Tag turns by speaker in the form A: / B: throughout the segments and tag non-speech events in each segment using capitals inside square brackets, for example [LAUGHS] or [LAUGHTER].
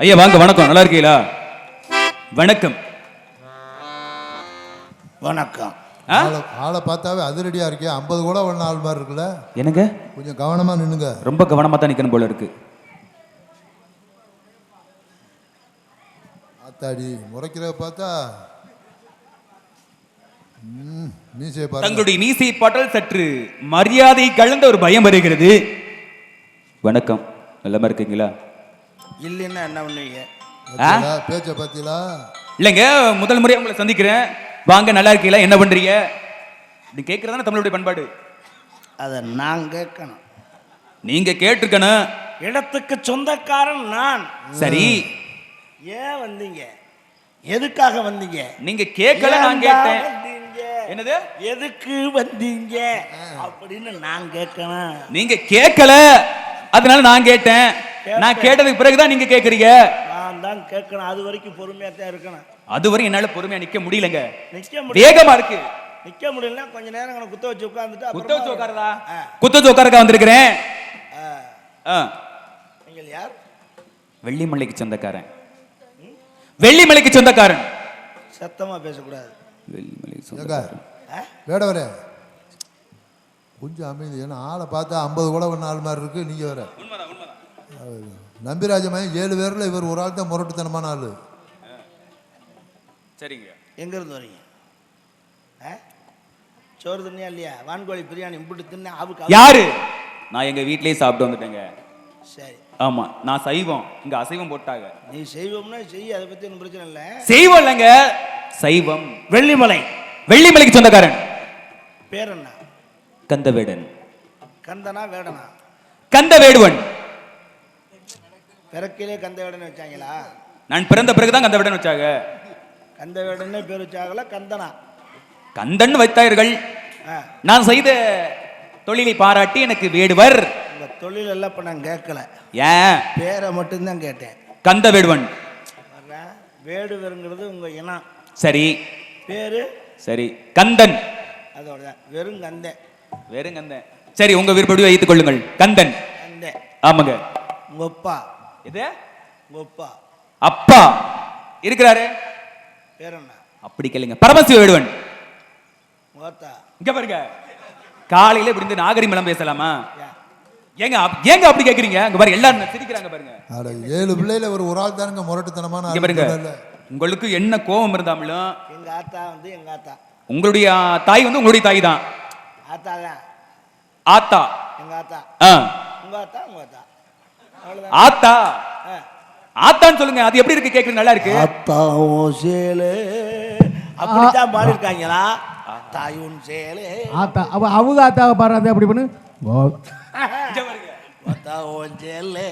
A: ஐயா வாங்க வணக்கம். நல்லா இருக்கீங்களா? வணக்கம்.
B: வணக்கம்?
C: ஆளை ஆளை பார்த்தாவே அதிரடியா இருக்கே. ஐம்பது கூட ஒன்று ஆள் மாதிரி இருக்குல்ல?
A: என்னங்க?
C: கொஞ்சம் கவனமா நின்னுங்க
A: ரொம்ப கவனமா தான் நிக்கணும் போல இருக்கு.
C: ஆத்தாடி முறைக்கிறத பார்த்தா
A: தங்களுடைய மீசை பாட்டால் சற்று மரியாதை கலந்த ஒரு பயம் வருகிறது. வணக்கம். நல்லமா இருக்கீங்களா?
B: இல்லைன்னா என்ன பண்ணுவீங்க?
C: பேச்சை பார்த்தீங்களா
A: இல்லைங்க முதல் முறையா உங்களை சந்திக்கிறேன். வாங்க நல்லா இருக்கீங்களா? என்ன பண்றீங்க? இப்படி கேட்கறதான தமிழுடைய பண்பாடு?
B: அதை நான் கேட்கணும்.
A: நீங்க கேட்டிருக்கணும்.
B: இடத்துக்கு சொந்தக்காரன் நான்.
A: சரி.
B: ஏன் வந்தீங்க? எதுக்காக வந்தீங்க?
A: நீங்க கேட்கல நான் கேட்டேன்.
B: வந்தீங்க?
A: என்னது?
B: எதுக்கு வந்தீங்க? அப்படின்னு நான் கேட்கணும்.
A: நீங்க கேட்கல. அதனால நான் கேட்டேன். நான் கேட்டதுக்கு பிறகுதான் நீங்க கேக்குறீங்க.
B: நான் தான் கேட்கணும். அது வரைக்கும் பொறுமையா தான் இருக்கணும்
A: அதுவரை என்னால பொறுமையா நிக்க முடியலங்க.
B: நிக்க
A: வேகமா இருக்கு.
B: நிக்க முடியலன்னா கொஞ்ச நேரம் குத்த வச்சு உட்காந்துட்டு
A: குத்த வச்சு உட்காரதா. குத்த வச்சு உட்காரக்கா வந்திருக்கிறேன்.
B: நீங்கள் யார்?
A: வெள்ளிமலைக்கு சொந்தக்காரன். வெள்ளிமலைக்கு சொந்தக்காரன்.
B: சத்தமா பேசக்கூடாது.
A: வெள்ளிமலைக்கு சொந்தக்காரன்.
B: ஆ?
C: வேடவரே. கொஞ்சம் அமைதி ஏன்னா ஆளை பார்த்தா ஐம்பது கூட ஒன்று ஆள் மாதிரி இருக்கு. நீங்க வேற. நம்பிராஜமயம் ஏழு பேர்ல இவர் ஒரு ஆள் தான் முரட்டுத்தனமான ஆளு.
A: சரிங்க.
B: எங்க இருந்து வரீங்க? ஆ? சோறு தின்னியா இல்லையா? வான்கோழி பிரியாணி இம்பிட்டு தின்னு அவுக்கு
A: யாரு? நான் எங்க வீட்லயே சாப்பிட்டு வந்துட்டேங்க.
B: சரி.
A: ஆமா நான் சைவம். இங்க அசைவம் போட்டாங்க.
B: நீ செய்வோம்னா செய் அதை பத்தி ஒன்றும் பிரச்சனை இல்லை.
A: செய்வம் இல்லைங்க. சைவம்.
B: வெள்ளிமலை.
A: வெள்ளிமலைக்கு சொந்தக்காரன்.
B: பேர் என்ன
A: கந்தவேடன்.
B: கந்தனா வேடனா?
A: கந்தவேடுவன்.
B: பிறக்கிலே கந்த வேடனை வச்சாங்களா?
A: நான் பிறந்த பிறகுதான் கந்தவேடன் வச்சாங்க.
B: கந்த வேடனே பேர் வச்சாங்களா? கந்தனா.
A: கந்தன் வைத்தார்கள். நான் செய்த தொழிலை பாராட்டி எனக்கு வேடுவர்.
B: உங்க தொழில் எல்லாம் இப்போ நான் கேட்கல.
A: ஏன்?
B: பேரை மட்டும்தான் கேட்டேன்.
A: கந்த வேடுவன்.
B: வேடுவருங்கிறது உங்க இனம்.
A: சரி.
B: பேரு?
A: சரி. கந்தன்.
B: அதோட தான். வெறும் கந்தன்.
A: வெறும் கந்தன். சரி உங்க விருப்பப்படி வைத்துக் கொள்ளுங்கள். கந்தன்.
B: கந்தன்.
A: ஆமாங்க.
B: உங்க அப்பா.
A: இது?
B: அப்பா.
A: அப்பா. இருக்கிறாரு?
B: பேர் என்ன
A: அப்படி கேளுங்க. பரமசிவ வேடுவன். இங்க பாருங்க. காலையில இப்படி இந்த நாகரிகம் பேசலாமா?
B: ஏன்?
A: ஏங்க ஏங்க அப்படி கேக்குறீங்க? அங்க பாருங்க எல்லாரும் சிரிக்கிறாங்க பாருங்க.
C: அட ஏழு பிள்ளையில ஒரு ஒரு ஆள் தானுங்க முரட்டுத்தனமான
A: இங்க பாருங்க. உங்களுக்கு என்ன கோபம் இருந்தாலும்
B: எங்க ஆத்தா வந்து எங்க ஆத்தா.
A: உங்களுடைய தாய் வந்து உங்களுடைய தாய் தான்.
B: ஆத்தா தான்
A: ஆத்தா.
B: எங்க ஆத்தா.
A: ஆ.
B: உங்க ஆத்தா உங்க ஆத்தா.
A: ஆத்தா. ஆத்தான்னு சொல்லுங்க அது எப்படி இருக்கு? கேக்குறது நல்லா இருக்கு.
B: ஆத்தாவும் சேலு. அப்படித்தான் பாடிருக்காங்களா தாயும் சேலு.
D: ஆத்தா அவ அவங்க ஆத்தாவை பாடுறாது அப்படி பண்ணு? ஓ
A: இங்க பாருங்க.
B: ஆத்தாவும் சேலு.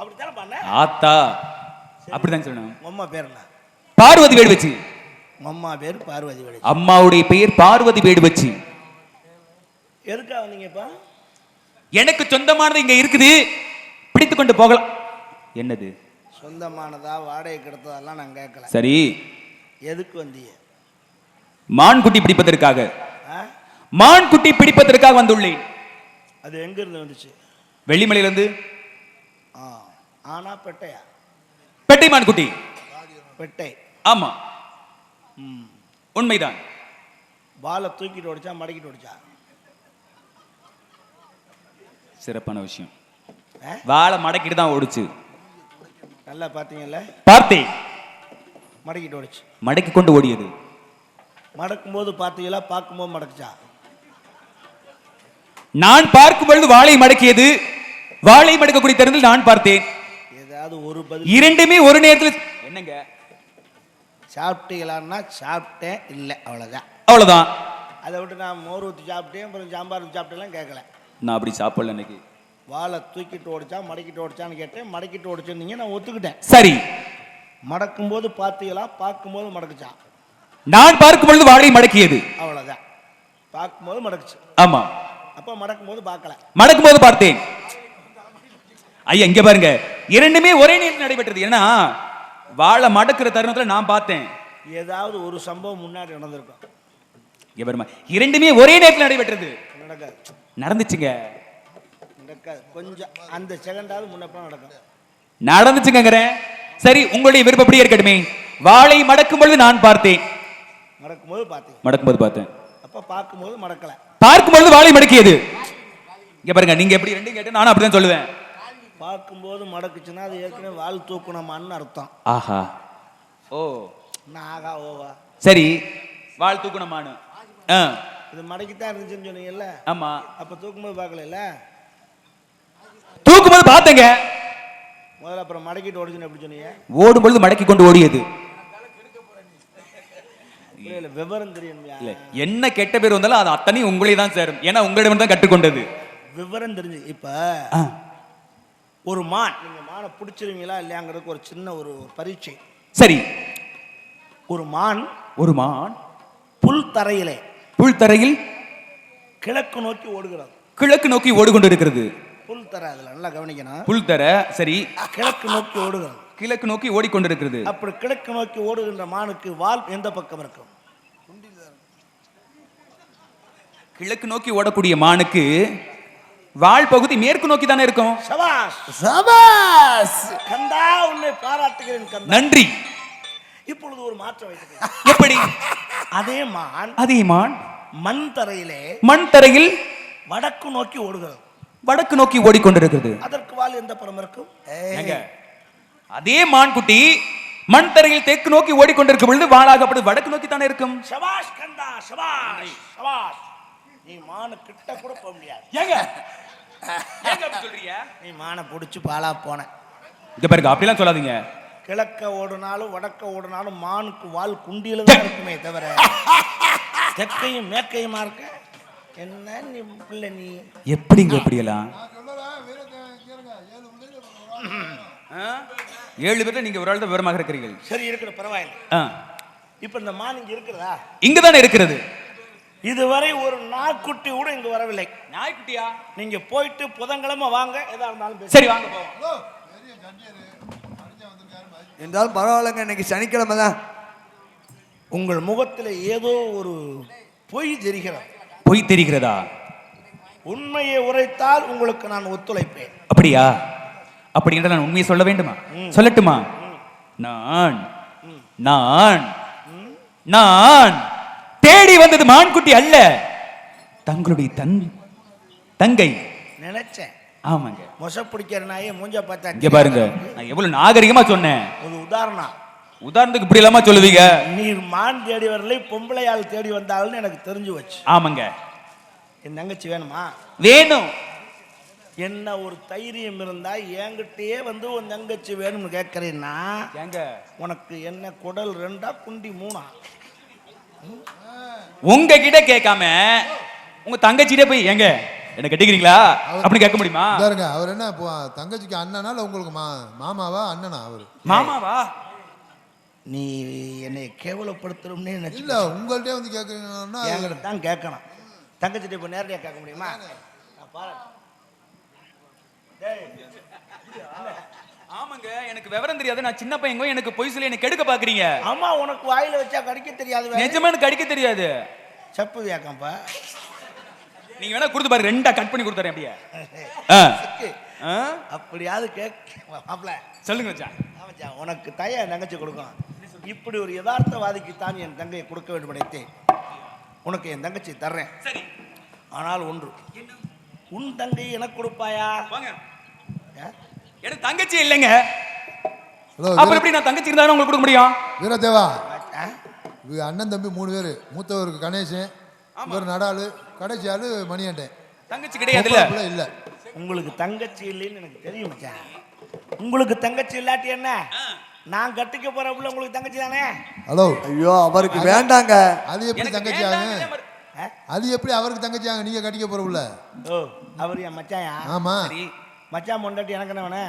B: அப்படித்தானே பண்ண?
A: ஆத்தா. அப்படிதான் சொல்லணும்.
B: அம்மா பேர் என்ன?
A: பார்வதி வேடு வச்சு.
B: அம்மா பேர் பார்வதி வழி
A: அம்மாவுடைய பெயர் பார்வதி வேடு வச்சு.
B: எதுக்கா வந்தீங்கப்பா
A: எனக்கு சொந்தமானது இங்க இருக்குது. பிடித்து கொண்டு போகலாம். என்னது?
B: சொந்தமானதா வாடகை கிடைத்ததெல்லாம் நான் கேட்கல.
A: சரி.
B: எதுக்கு வந்தீங்க?
A: மான் குட்டி பிடிப்பதற்காக? மான் குட்டி பிடிப்பதற்காக வந்துள்ளேன்.
B: அது எங்க இருந்து வந்துச்சு?
A: வெள்ளிமலையிலிருந்து.
B: ஆனா பெட்டையா
A: பெட்டை மான் குட்டி
B: பெட்டை.
A: ஆமா. உண்மைதான்.
B: பாலை தூக்கிட்டு ஓடிச்சா மடக்கிட்டு ஓடிச்சா
A: சிறப்பான விஷயம்? வாழை மடக்கிட்டு தான் ஓடுச்சு.
B: நல்லா பார்த்தீங்கல்ல?
A: பார்த்தேன்
B: மடக்கிட்டு ஓடிச்சு.
A: மடக்கி கொண்டு ஓடியது.
B: மடக்கும்போது பார்த்தீங்களா? பார்க்கும்போது மடக்குச்சா?
A: நான் பார்க்கும் பொழுது வாளை மடக்கியது. வாளை மடக்கக்கூடிய தருணத்தில் நான் பார்த்தேன்.
B: ஏதாவது ஒரு பதில்
A: இரண்டுமே ஒரு நேரத்தில் என்னங்க?
B: சாப்பிட்டீங்களான்னா சாப்பிட்டேன். இல்லை அவ்வளோதான்
A: அவ்வளவுதான்.
B: அதை விட்டு நான் மோர் ஊற்றி சாப்பிட்டேன் அப்புறம் சாம்பார் ஊற்றி சாப்பிட்டேலாம் கேட்கல.
A: நான் அப்படி சாப்பிடல இன்னைக்கு.
B: வாழை தூக்கிட்டு ஓடிச்சா மடக்கிட்டு ஓடிச்சான்னு கேட்டேன். மடக்கிட்டு ஓடிச்சுன்னீங்க நான் ஒத்துக்கிட்டேன்.
A: சரி.
B: மடக்கும்போது பார்த்தீங்களா? பார்க்கும்போது மடக்குச்சா?
A: நான் பார்க்கும் பொழுது வாளை மடக்கியது.
B: அவ்வளோதான் பார்க்கும்போது மடக்குச்சு.
A: ஆமா.
B: அப்போ மடக்கும்போது பார்க்கல.
A: மடக்கும் போது பார்த்தேன். ஐயா இங்க பாருங்க. இரண்டுமே ஒரே நேரத்தில் நடைபெற்றது. ஏன்னா வாழை மடக்கிற தருணத்துல நான் பார்த்தேன்.
B: ஏதாவது ஒரு சம்பவம் முன்னாடி நடந்திருக்கும்.
A: இங்க பாருமா இரண்டுமே ஒரே நேரத்தில் நடைபெற்றது.
B: நடக்காது.
A: நடந்துச்சுங்க.
B: நடக்காது. கொஞ்சம் அந்த செகண்டாவது முன்னப்பறம் நடக்கும்.
A: நடந்துச்சுங்கிறேன் சரி உங்களுடைய விருப்பப்படி இருக்கட்டுமே? வாளை மடக்கும் பொழுது நான் பார்த்தேன்.
B: மடக்கும்போது பார்த்தீங்க
A: மடக்கும்போது பார்த்தேன்.
B: அப்போ பார்க்கும்போது மடக்கலை.
A: பார்க்கும் பொழுது வாளை மடக்கியது. இங்க பாருங்க நீங்க எப்படி ரெண்டும் கேட்டு நானும் அப்படிதான் சொல்லுவேன்.
B: பார்க்கும்போது மடக்குச்சுன்னா அது ஏற்கனவே வால் தூக்கணுமான்னு அர்த்தம்.
A: ஆஹா. ஓ.
B: நான் ஆகா ஓவா.
A: சரி வாழ் தூக்கணுமானு ஆ,
B: இது மடக்கித்தான் இருந்துச்சுன்னு சொன்னீங்கல்ல?
A: ஆமா.
B: அப்போ தூக்கும்போது பார்க்கல
A: தூக்கும்போது பார்த்தேங்க.
B: முதல்ல அப்புறம் மடக்கிட்டு ஓடிச்சுன்னு எப்படி சொன்னீங்க?
A: ஓடும் பொழுது மடக்கி கொண்டு ஓடியது
B: விவரம்
A: இல்ல என்ன கெட்ட பேர் வந்தாலும் அது அத்தனையும் உங்களே தான் சேரும். ஏன்னா உங்களிடம் தான் கற்றுக்கொண்டது.
B: விவரம் தெரிஞ்சு இப்ப ஒரு மான் நீங்க மானை பிடிச்சிருவீங்களா இல்லையாங்கிறதுக்கு ஒரு சின்ன ஒரு பரீட்சை.
A: சரி.
B: ஒரு மான்
A: ஒரு மான்
B: புல் தரையிலே
A: புல் தரையில்
B: கிழக்கு நோக்கி ஓடுகிறது.
A: கிழக்கு நோக்கி ஓடிக்கொண்டு இருக்கிறது
B: புல் தரை அதுல நல்லா கவனிக்கணும்.
A: புல் தர சரி.
B: கிழக்கு நோக்கி ஓடுகிறது.
A: கிழக்கு நோக்கி ஓடிக்கொண்டிருக்கிறது.
B: அப்படி கிழக்கு நோக்கி ஓடுகின்ற மானுக்கு வால் எந்த பக்கம் இருக்கும்?
A: கிழக்கு நோக்கி ஓடக்கூடிய மானுக்கு வால் பகுதி மேற்கு நோக்கி தானே இருக்கும்?
B: சபாஷ்! சபாஷ்! கந்தா உன்னை பாராட்டுகிறேன் கந்தா.
A: நன்றி.
B: இப்பொழுது ஒரு மாற்றம் வைத்துக்கிறேன்
A: எப்படி?
B: அதே மான்
A: அதே மான்
B: மண் தரையிலே
A: மண் தரையில்
B: வடக்கு நோக்கி ஓடுகிறது.
A: வடக்கு நோக்கி ஓடிக்கொண்டிருக்கிறது.
B: அதற்கு வால் எந்த புறம் இருக்கும்?
A: அதே மான் குட்டி மண் தரையில் தெற்கு நோக்கி ஓடிக்கொண்டிருக்கும் பொழுது வாளாகப்படுது வடக்கு நோக்கி தானே இருக்கும்?
B: சபாஷ் கந்தா சபாஷ் சபாஷ். நீ மானு கிட்ட கூட போக முடியாது.
A: ஏங்க [LAUGHS] சொல்றீங்க?
B: நீ மானை பிடிச்சி பாலா போன.
A: இங்க பாருங்க அப்படிலாம் சொல்லாதீங்க.
B: கிழக்க ஓடுனாலும் வடக்க ஓடுனாலும் மானுக்கு வால் குண்டியில தான் இருக்குமே தவிர தெற்கையும் மேற்கையுமா இருக்க? என்ன நீ பிள்ளை நீ?
A: எப்படிங்க எப்படியெல்லாம் ஆ? ஏழு பேர்ல நீங்க ஒரு ஆள் தான் விவரமாக இருக்கிறீர்கள்.
B: சரி இருக்கிற பரவாயில்லை.
A: ஆ.
B: இப்ப இந்த மான் இங்க இருக்கிறதா
A: இங்கதானே இருக்கிறது.
B: இதுவரை ஒரு நாய்க்குட்டி கூட இங்க வரவில்லை.
A: நாய்க்குட்டியா?
B: நீங்க போயிட்டு புதன்கிழமை வாங்க எதா இருந்தாலும்
A: சரி வாங்க போவோம்.
E: என்றாலும் பரவாயில்லைங்க இன்னைக்கு சனிக்கிழமை தான்
B: உங்கள் முகத்தில் ஏதோ ஒரு பொய் தெரிகிறது.
A: பொய் தெரிகிறதா?
B: உண்மையை உரைத்தால் உங்களுக்கு நான் ஒத்துழைப்பேன்.
A: அப்படியா? அப்படி என்றால் நான் உண்மையை சொல்ல வேண்டுமா? சொல்லட்டுமா? நான் நான் நான் தேடி வந்தது மான்குட்டி அல்ல. தங்களுடைய தன் தங்கை.
B: நினைச்சேன்.
A: ஆமாங்க.
B: மொச பிடிக்கிற நாயே மூஞ்ச பார்த்தா
A: இங்க பாருங்க. நான் எவ்வளவு நாகரிகமா சொன்னேன்.
B: ஒரு உதாரணம்.
A: உதாரணத்துக்கு இப்படி இல்லாம சொல்லுவீங்க.
B: நீர் மான் தேடி வரலை பொம்பளையால் தேடி வந்தாள்னு எனக்கு தெரிஞ்சு வச்சு.
A: ஆமாங்க.
B: என் தங்கச்சி வேணுமா?
A: வேணும்.
B: என்ன ஒரு தைரியம் இருந்தா என்கிட்டயே வந்து உன் தங்கச்சி வேணும்னு கேட்கறேன்னா
A: ஏங்க.
B: உனக்கு என்ன குடல் ரெண்டா குண்டி மூணா?
A: உங்க கிட்ட கேட்காம உங்க தங்கச்சிட்டே போய் ஏங்க என்ன கட்டிக்கிறீங்களா? அப்படின்னு கேட்க முடியுமா?
C: பாருங்க அவர் என்ன இப்போ தங்கச்சிக்கு அண்ணனா இல்லை உங்களுக்கு மா மாமாவா அண்ணனா அவர்?
A: மாமாவா?
B: நீ என்னை கேவலப்படுத்தணும்னே நினைச்சு
C: இல்ல உங்கள்ட்டே வந்து கேட்குறீங்கன்னா
B: என்கிட்ட தான் கேட்கணும். தங்கச்சிட்ட இப்போ நேரடியாக கேட்க முடியுமா? நான். டேய்,
A: ஆமாங்க எனக்கு விவரம் தெரியாது. நான் சின்ன பையங்க எனக்கு பொய் சொல்லி எனக்கு கெடுக்க பாக்குறீங்க.
B: ஆமா உனக்கு வாயில வச்சா கடிக்க தெரியாது வேற.
A: நிஜமா எனக்கு கடிக்க தெரியாது.
B: செப்பு வியாக்கம்பா
A: நீங்க வேணா கொடுத்து பாருங்க ரெண்டா கட் பண்ணி கொடுத்துறேன் அப்படியே. [LAUGHS] ஆ. ஆ?
B: அப்படியாவது கேட்க
A: சொல்லுங்க மச்சான்.
B: உனக்கு தய என் தங்கச்சி கொடுக்கும் இப்படி ஒரு யதார்த்தவாதிக்கு தான் என் தங்கையை கொடுக்க வேண்டும் நினைத்தேன். உனக்கு என் தங்கச்சி தர்றேன்.
A: சரி.
B: ஆனால் ஒன்று. உன் தங்கை எனக்கு கொடுப்பாயா?
A: எனக்கு தங்கச்சி இல்லைங்க. அப்புறம் எப்படி நான் தங்கச்சி இருந்தாலும் உங்களுக்கு கொடுக்க முடியும்?
C: வீரதேவா அண்ணன் தம்பி மூணு பேர். மூத்தவருக்கு கணேசன் இவர் நடாலு கடைசி ஆளு மணியாண்டேன்
A: தங்கச்சி கிடையாதுல்ல?
C: பிள்ளை இல்லை.
B: உங்களுக்கு தங்கச்சி இல்லைன்னு எனக்கு தெரியும் மச்சான். உங்களுக்கு தங்கச்சி இல்லாட்டி என்ன? நான் கட்டிக்க போற புள்ள உங்களுக்கு தங்கச்சி தானே?
C: ஹலோ.
E: ஐயோ அவருக்கு வேண்டாங்க.
C: அது எப்படி தங்கச்சி ஆகும்? அது எப்படி அவருக்கு தங்கச்சி ஆகும் நீங்க கட்டிக்க போற உள்ள
B: ஓ அவர் என் மச்சாயா?
C: ஆமா.
A: சரி.
B: மச்சான் பொண்டாட்டி எனக்கு என்ன வேணே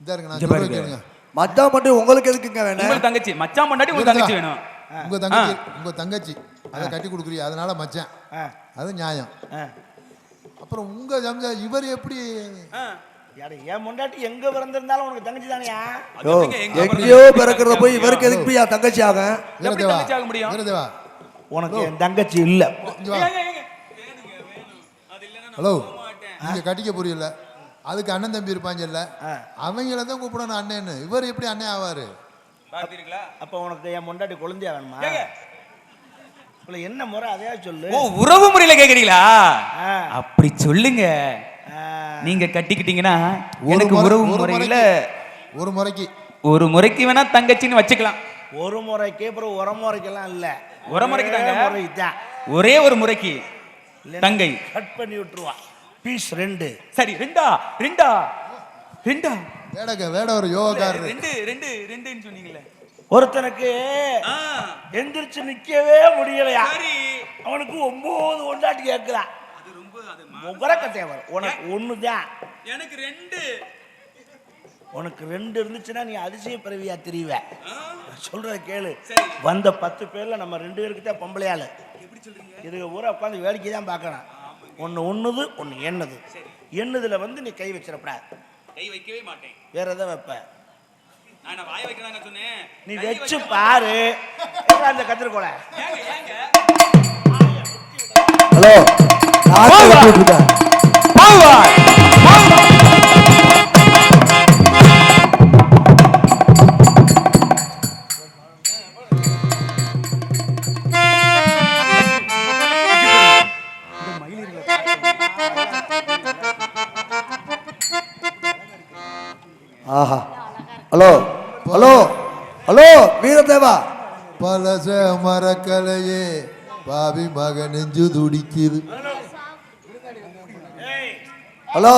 C: இதா இருக்கு நான்
A: பாருங்க.
C: கேளுங்க.
E: மச்சான் மட்டும் உங்களுக்கு எதுக்குங்க வேணும்?
A: உங்களுக்கு தங்கச்சி. மச்சான் பொண்டாட்டி உங்களுக்கு தங்கச்சி வேணும்.
C: உங்க தங்கச்சி உங்க தங்கச்சி. அதை கட்டி கொடுக்குறீ அதனால மச்சான்.
B: ஆ.
C: அது நியாயம்.
B: ஆ.
C: அப்புறம் உங்க சம்சா இவர் எப்படி
B: என் பொண்டாட்டி எங்க பிறந்திருந்தாலும் உனக்கு தங்கச்சி தானையா
E: எங்கேயோ பிறக்கிறத போய் இவருக்கு எதுக்கு போய் தங்கச்சி
C: வீரதேவா.
A: தங்கச்சி ஆக முடியும்?
C: வீரதேவா.
B: உனக்கு என் தங்கச்சி இல்ல.
C: ஹலோ. நீங்க கட்டிக்க புரியல. அதுக்கு அண்ணன் தம்பி இருப்பாங்கல்ல. அவங்கள தான் கூப்பிடணும் அண்ணன்னு. இவர் எப்படி அண்ணன் ஆவாரு?
B: அப்போ உனக்கு என் முண்டாட்டி குழந்தையா வேணுமா? என்ன முறை? அதையா சொல்லு.
A: உறவு முறையில கேக்குறீங்களா?
B: ஆ.
A: அப்படி சொல்லுங்க. நீங்க கட்டிக்கிட்டீங்கன்னா
C: ஒரு
A: எனக்கு
C: முறை-
A: உறவு
C: ஒரு
A: முறையில
C: முறைக்கு- ஒரு முறைக்கு.
A: ஒரு முறைக்கு வேணா தங்கச்சின்னு வச்சுக்கலாம்.
B: ஒரு முறைக்கு அப்புறம் உரமுறைக்கெல்லாம் இல்லை.
A: உரமுறைக்கு தாங்க. ஒரே ஒரு முறைக்கு தங்கை.
B: கட் பண்ணி விட்டுருவா. பீஸ் ரெண்டு.
A: சரி ரெண்டா? ரெண்டா? ரெண்டா?
C: வேடக்க வேட ஒரு யோகாக்காரரு.
A: ரெண்டு ரெண்டு ரெண்டுன்னு சொன்னீங்களே.
B: ஒருத்தனுக்கு
A: ஆ,
B: எந்திரிச்சு நிக்கவே முடியலையா?
A: சரி.
B: அவனுக்கு ஒன்பது கொண்டாட்டி கேட்குறான்
A: அது ரொம்ப அது
B: முகரக்க தேவை. உனக்கு ஒன்று தான்
A: எனக்கு ரெண்டு.
B: உனக்கு ரெண்டு இருந்துச்சுன்னா நீ அதிசய பிறவியா தெரியுவ சொல்றத கேளு. வந்த பத்து பேர்ல நம்ம ரெண்டு பேருக்கு தான் பொம்பளையாளு இதுக்கு ஊரா உட்காந்து வேடிக்கை தான் பார்க்கணும் ஒன்று ஒன்றுது ஒன்று எண்ணுது. எண்ணுதுல வந்து நீ கை வச்சிடக்கூடாது
A: கை வைக்கவே மாட்டேன்.
B: வேற எதை வைப்ப?
A: நான் என்ன வாய வைக்கிறாங்க சொன்னேன்?
B: நீ வச்சு பாரு. எங்க அந்த
A: ஏங்க
E: ஹலோ ஆஹா. ஹலோ ஹலோ ஹலோ வீரதேவா.
C: பலச மரக்கலையே பாவி மக நெஞ்சு துடிக்குது.
E: ஹலோ.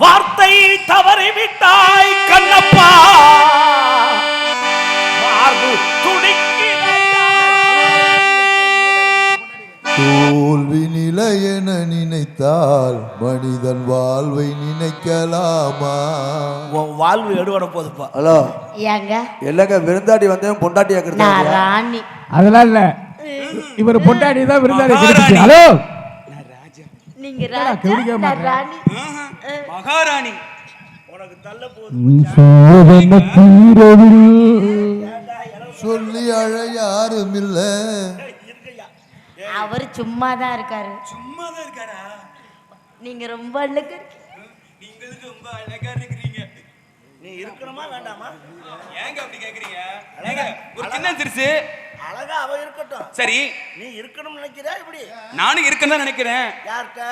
B: வார்த்தை தவறிவிட்டாய் கண்ணப்பா.
C: தோல்வி நிலை என நினைத்தால் மனிதன் வாழ்வை நினைக்கலாமா?
B: வாழ்வு எடுபட போதுப்பா.
E: ஹலோ.
F: ஏங்க?
E: இல்லைங்க விருந்தாடி வந்தேன் பொண்டாட்டி
F: நான்
E: ஆக்குறது
F: ராணி.
D: அதெல்லாம் இல்ல. இவர் பொண்டாடி தான் கிடைச்சிச்சு ஹலோ.
F: நீங்க. ராணி.
A: மகாராணி.
B: உனக்கு தள்ள
D: தீரவில்
C: சொல்லி அழ யாரும் இல்ல
F: அவர் சும்மா தான் இருக்காரு.
A: சும்மா தான் இருக்காரா?
F: நீங்க ரொம்ப அழகா இருக்கீங்க.
A: நீங்களுக்கு ரொம்ப அழகா இருக்கிறீங்க
B: நீ இருக்கணுமா வேண்டாமா?
A: ஏங்க அப்படி கேக்குறீங்க? ஒரு சின்ன சிறுசு.
B: அழகா அவ இருக்கட்டும்.
A: சரி.
B: நீ இருக்கணும்னு நினைக்கிறியா இப்படி?
A: நானும் இருக்குன்னு தான் நினைக்கிறேன்.
B: யார்கிட்ட?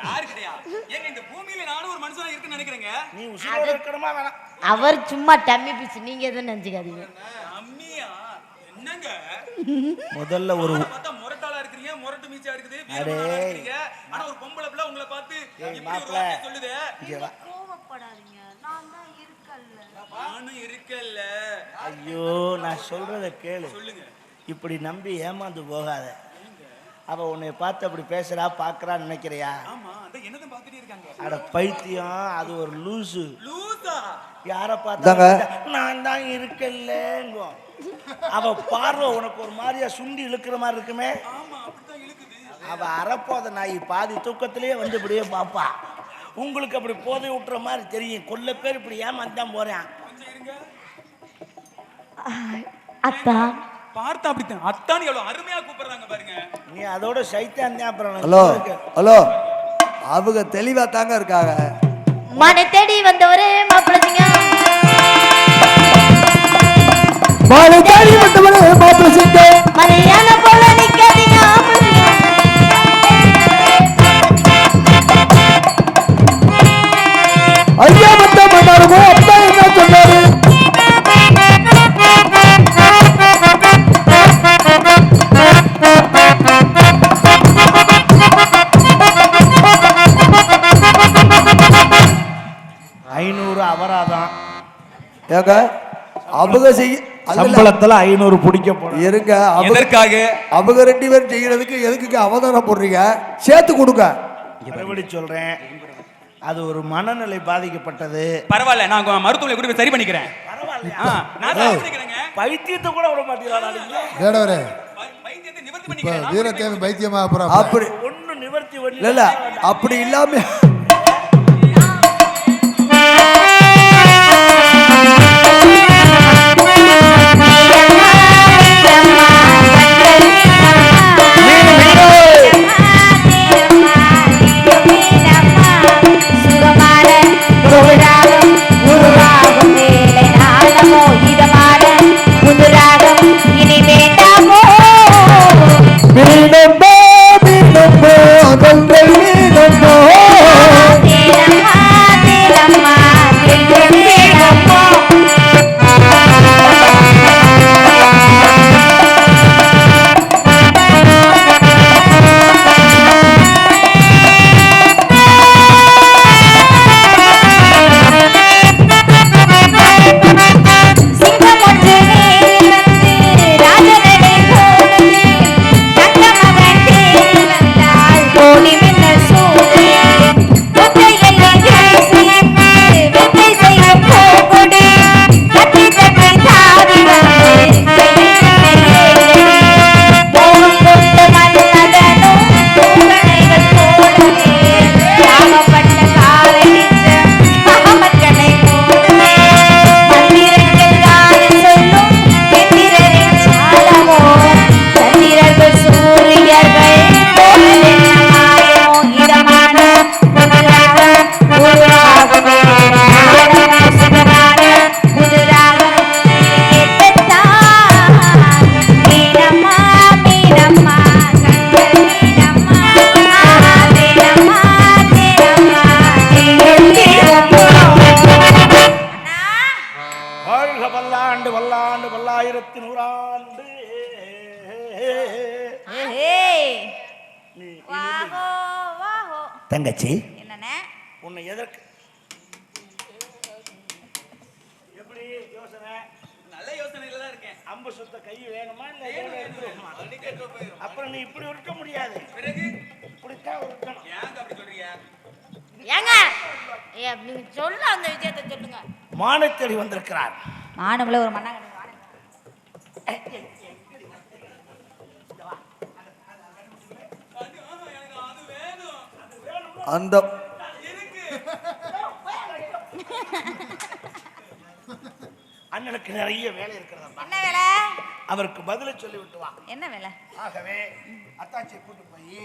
A: யாரு கிடையாது ஏங்க இந்த பூமியில நானும் ஒரு மனுஷனா இருக்குன்னு நினைக்கிறேங்க.
B: நீ உசுரோட இருக்கணுமா வேணாம்.
F: அவர் சும்மா டம்மி பீஸ் நீங்க எதுவும் நினைச்சுக்காதீங்க.
A: அம்மியா என்னங்க?
B: முதல்ல ஒரு
A: இருக்கல்ல.
B: ஐயோ நான் சொல்றத கேளு.
A: சொல்லுங்க.
B: இப்படி நம்பி ஏமாந்து போகாத. அவ உன்னை பார்த்து அப்படி பேசுறா பாக்குறான்னு நினைக்கிறியா? அட பைத்தியம் அது ஒரு லூசு.
A: லூசா?
B: யார
E: இந்தாங்க.
B: பார்த்தா நான் தான் இருக்கல்லங்கோ. அவ பார்வை உனக்கு ஒரு மாதிரியா சுண்டி இழுக்கிற மாதிரி இருக்குமே. அவ அறப்போத நாய் பாதி தூக்கத்திலேயே வந்து இப்படியே பாப்பா. உங்களுக்கு அப்படி போதை விட்டுற மாதிரி தெரியும். கொல்ல பேர் இப்படி ஏமாந்தான் போறேன்.
A: கொஞ்சம் இருங்க.
F: அத்தா
A: பார்த்தா அப்படித்தான். அத்தான் எவ்வளவு அருமையா கூப்பிடுறாங்க பாருங்க.
B: நீ அதோட சைத்தான் தான் அப்புறம்
E: ஹலோ. ஹலோ அவங்க தெளிவா தாங்க இருக்காங்க.
F: மனை தேடி வந்தவரே மாப்பிள்ளைங்க
E: தேடி வந்தவரே மாப்பிள்ளை சிங்க
F: மலையான போல நிக்காதீங்க.
E: ஐயா வந்த பண்ணாருமோ
B: அபராதம்
E: ஏங்க அவங்க செய்ய
B: சம்பளத்துல ஐநூறு பிடிக்க போறோம்
E: இருங்க
A: எதற்காக?
E: அவங்க ரெண்டு பேரும் செய்யறதுக்கு எதுக்குங்க அவதாரம் போடுறீங்க? சேர்த்து கொடுங்க.
B: மறுபடி சொல்றேன். அது ஒரு மனநிலை பாதிக்கப்பட்டது.
A: பரவாயில்ல நான் மருத்துவமனை கூட சரி பண்ணிக்கிறேன்.
B: பைத்தியத்தை கூட விட மாட்டீங்களா நீங்க?
C: வேடவரே
A: பை- வைத்தியத்தை நிவர்த்தி
C: இப்ப
A: பண்ணிக்கிறேன்.
C: வீரத்தேவை பைத்தியமா அப்புறம்
E: அப்படி
B: ஒண்ணு நிவர்த்தி
E: இல்ல அப்படி இல்லாம
B: பல்லாண்டு பல்லாண்டு பல்லாயிரத்தி நூறாண்டு.
G: ஏய் வாஹோ வாஹோ.
B: தங்கச்சி. உன்னை எதற்கு? எப்படி யோசனை?
A: நல்ல யோசனையில தான் இருக்கேன்.
B: அம்பு சுத்த கை வேணுமா இல்ல? அப்புறம் நீ இப்படி உருட்ட முடியாது.
A: பிறகு?
B: இப்படித்தான் உருட்டணும்.
A: ஏங்க அப்படி சொல்றீங்க?
G: ஏங்க. நீங்க சொல்ல அந்த விஷயத்தை சொல்லுங்க.
B: மானத்தேடி வந்திருக்கிறார்.
G: மானுங்கள ஒரு மண்ணாங்க
E: அந்த
B: அண்ணனுக்கு நிறைய வேலை இருக்கிறதா
G: என்ன வேலை?
B: அவருக்கு பதிலை சொல்லி விட்டு வா.
G: என்ன வேலை?
B: ஆகவே அத்தாச்சியை கூட்டு போய்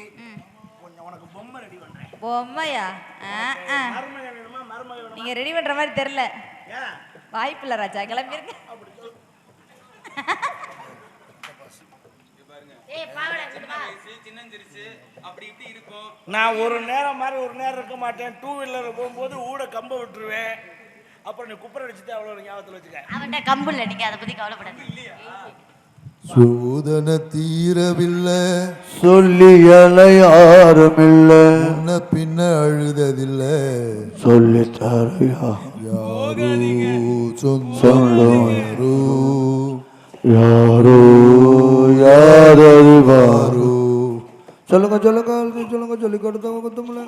B: கொஞ்சம் உனக்கு பொம்மை ரெடி பண்றேன்.
G: பொம்மையா? ஆ, ஆ.
B: மருமக வேணுமா மருமக வேணுமா?
G: நீங்க ரெடி பண்ற மாதிரி தெரியல.
B: ஏன்
G: வாய்ப்பு இல்ல ராஜா கிளம்பிருங்க.
A: சின்னஞ்சிருச்சு அப்படி இப்படி இருக்கும்
B: நான் ஒரு நேரம் மாதிரி ஒரு நேரம் இருக்க மாட்டேன். டூ வீலர் போகும்போது ஊட கம்ப விட்டுருவேன். அப்புறம் நீ குப்பரை அடிச்சுட்டு அவ்வளோ ஞாபகத்தில் வச்சுக்க.
F: அவன்கிட்ட கம்பு இல்லை நீங்க அதை பத்தி கவலைப்படாதீங்க.
C: சோதனை தீரவில்லை.
E: சொல்லியல யாருமில்ல
C: முன்ன பின்ன அழுததில்லை.
E: சொல்லி தரையா
C: யாரோ சொந்தம்
E: சொல்லும்.
C: யாரோ
E: யாரோ யாரறிவாரோ சொல்லுங்க சொல்லுங்க சொல்லுங்க சொல்லி கொடுத்தவங்க குத்தமில்ல